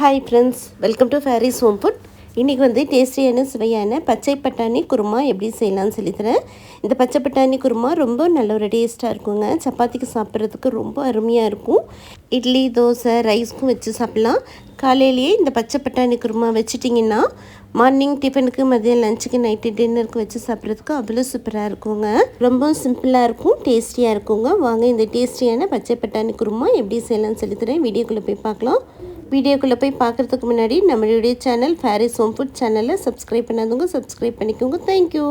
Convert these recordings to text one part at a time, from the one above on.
Hi friends welcome to Faris home food இன்றைக்கி வந்து டேஸ்டியான சுவையான பச்சை பட்டாணி குருமா எப்படி செய்யலாம்னு சொல்லித்தரேன். இந்த பச்சை பட்டாணி குருமா ரொம்ப நல்ல ஒரு டேஸ்ட்டாக இருக்குங்க. சப்பாத்திக்கு சாப்பிட்றதுக்கு ரொம்ப அருமையாக இருக்கும். இட்லி தோசை ரைஸ்க்கும் வச்சு சாப்பிட்லாம். காலையிலேயே இந்த பச்சை பட்டாணி குருமா வச்சுட்டிங்கன்னா மார்னிங் டிஃபனுக்கு மதியம் லஞ்சுக்கு நைட்டு டின்னருக்கு வச்சு சாப்பிட்றதுக்கு அவ்வளோ சூப்பராக இருக்குங்க. ரொம்ப சிம்பிளாக இருக்கும் டேஸ்டியாக இருக்குங்க. வாங்க இந்த டேஸ்டியான பச்சை பட்டாணி குருமா எப்படி செய்யலாம்னு சொல்லித்தரேன். வீடியோக்குள்ளே போய் பார்க்கலாம். வீடியோக்குள்ளே போய் பார்க்குறதுக்கு முன்னாடி நம்மளுடைய சேனல் ஃபேரிஸ் ஹோம் ஃபுட் சேனலை சப்ஸ்கிரைப் பண்ணாதவங்க சப்ஸ்கிரைப் பண்ணிக்கோங்க. தேங்க்யூ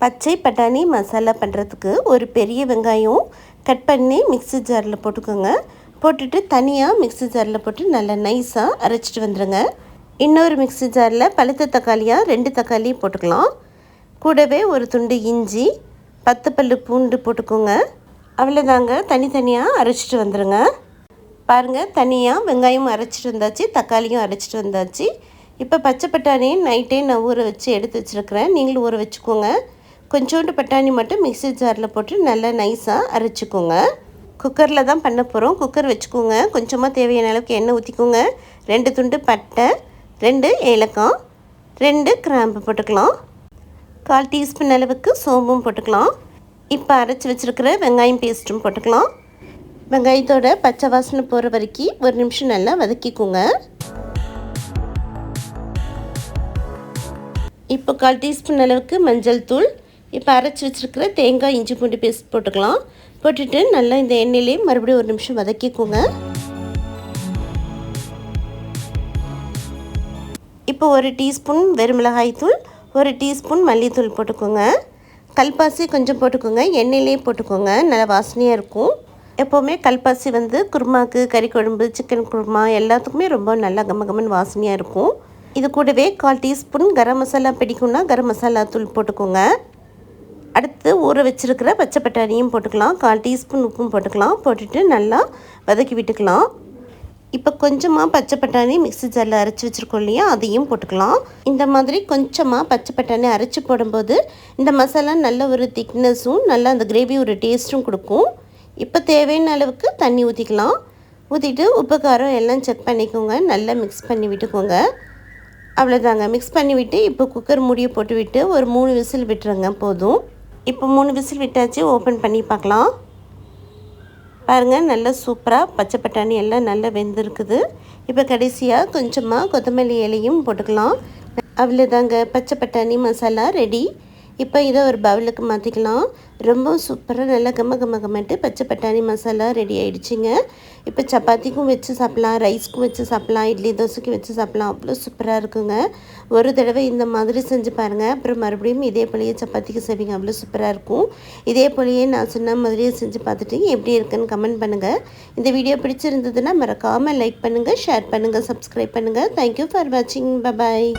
பச்சை பட்டாணி மசாலா பண்ணுறதுக்கு ஒரு பெரிய வெங்காயம் கட் பண்ணி மிக்ஸி ஜாரில் போட்டுக்கோங்க. போட்டுட்டு தனியாக மிக்ஸி ஜாரில் போட்டு நல்லா நைஸாக அரைச்சிட்டு வந்துடுங்க இன்னொரு மிக்ஸி ஜாரில் பழுத்த தக்காளியாக ரெண்டு தக்காளி போட்டுக்கலாம். கூடவே ஒரு துண்டு இஞ்சி பத்து பல்லு பூண்டு போட்டுக்கோங்க. அவ்வளோதாங்க தனித்தனியாக அரைச்சிட்டு வந்துடுங்க பாருங்கள் தனியாக வெங்காயம் அரைச்சிட்டு வந்தாச்சு தக்காளியும் அரைச்சிட்டு வந்தாச்சு. இப்போ பச்சை பட்டாணியும் நைட்டே நான் ஊற வச்சு எடுத்து வச்சுருக்கிறேன். நீங்களும் ஊற வச்சுக்கோங்க. கொஞ்சோண்டு பட்டாணி மட்டும் மிக்ஸி ஜாரில் போட்டு நல்லா நைஸாக அரைச்சிக்கோங்க. குக்கரில் தான் பண்ண போகிறோம் குக்கர் வச்சுக்கோங்க. கொஞ்சமாக தேவையான அளவுக்கு எண்ணெய் ஊற்றிக்கோங்க ரெண்டு துண்டு பட்டை ரெண்டு ஏலக்காய் ரெண்டு கிராம்பு போட்டுக்கலாம். கால் டீஸ்பூன் அளவுக்கு சோம்பும் போட்டுக்கலாம். இப்போ அரைச்சி வச்சுருக்கிற வெங்காயம் பேஸ்ட்டும் போட்டுக்கலாம். வெங்காயத்தோட பச்சை வாசனை போகிற வரைக்கும் ஒரு நிமிஷம் நல்லா வதக்கிக்கோங்க. இப்போ கால் டீஸ்பூன் அளவுக்கு மஞ்சள் தூள். இப்போ அரைச்சி வச்சுருக்கிற தேங்காய் இஞ்சி பூண்டு பேஸ்ட் போட்டுக்கலாம். போட்டுட்டு நல்லா இந்த எண்ணெயிலே மறுபடியும் ஒரு நிமிஷம் வதக்கிக்கோங்க. இப்போ ஒரு டீஸ்பூன் வெறுமிளகாய் தூள் ஒரு டீஸ்பூன் மல்லித்தூள் போட்டுக்கோங்க. கல்பாசி கொஞ்சம் போட்டுக்கோங்க எண்ணெயிலே போட்டுக்கோங்க நல்லா வாசனையாக இருக்கும். எப்போவுமே கல்பாசி வந்து குருமாக்கு கறி குழம்பு சிக்கன் குருமா எல்லாத்துக்குமே ரொம்ப நல்லா கம கமன் வாசனையாக இருக்கும். இது கூடவே கால் டீஸ்பூன் கரம் மசாலா பிடிக்கும்னா கரம் மசாலா தூள் போட்டுக்கோங்க. அடுத்து ஊற வச்சுருக்கிற பச்சை பட்டாணியும் போட்டுக்கலாம். கால் டீஸ்பூன் உப்பும் போட்டுக்கலாம். போட்டுட்டு நல்லா வதக்கி விட்டுக்கலாம். இப்போ கொஞ்சமாக பச்சை பட்டாணி மிக்ஸி ஜாரில் அரைச்சி வச்சுருக்கோம் இல்லையா? அதையும் போட்டுக்கலாம். இந்த மாதிரி கொஞ்சமாக பச்சை பட்டாணி அரைச்சி போடும்போது இந்த மசாலா நல்ல ஒரு திக்னஸும் நல்லா அந்த கிரேவி ஒரு டேஸ்ட்டும் கொடுக்கும். இப்போ தேவையான அளவுக்கு தண்ணி ஊற்றிக்கலாம். ஊற்றிட்டு உப்பு காரம் எல்லாம் செக் பண்ணிக்கோங்க. நல்லா மிக்ஸ் பண்ணி விட்டுக்கோங்க. அவ்வளோதாங்க மிக்ஸ் பண்ணி விட்டு இப்போ குக்கர் மூடியை போட்டு விட்டு ஒரு மூணு விசில் விட்டுருங்க. போதும். இப்போ மூணு விசில் விட்டாச்சு. ஓப்பன் பண்ணி பார்க்கலாம். பாருங்கள் நல்லா சூப்பராக பச்சை பட்டாணி எல்லாம் நல்லா வெந்திருக்குது. இப்போ கடைசியாக கொஞ்சமாக கொத்தமல்லி இலையும் போட்டுக்கலாம். அவ்வளோதாங்க பச்சை பட்டாணி மசாலா ரெடி இப்போ இதை ஒரு பவுலுக்கு மாற்றிக்கலாம். ரொம்ப சூப்பராக நல்லா கம்ம கம்ம கம்மட்டு பச்சை பட்டாணி மசாலா ரெடி ஆகிடுச்சிங்க இப்போ சப்பாத்திக்கும் வச்சு சாப்பிட்லாம் ரைஸ்க்கும் வச்சு சாப்பிட்லாம் இட்லி தோசைக்கும் வச்சு சாப்பிட்லாம். அவ்வளோ சூப்பராக இருக்குங்க. ஒரு தடவை இந்த மாதிரி செஞ்சு பாருங்கள் அப்புறம் மறுபடியும் இதே போலேயே சப்பாத்திக்கு செய்வீங்க. அவ்வளோ சூப்பராக இருக்கும். இதே போலேயே நான் சொன்ன மாதிரியே செஞ்சு பார்த்துட்டு எப்படி இருக்குன்னு கமெண்ட் பண்ணுங்கள் இந்த வீடியோ பிடிச்சிருந்ததுன்னா மறக்காமல் லைக் பண்ணுங்கள் ஷேர் பண்ணுங்கள் சப்ஸ்கிரைப் பண்ணுங்கள் தேங்க்யூ ஃபார் வாட்சிங் பபாய்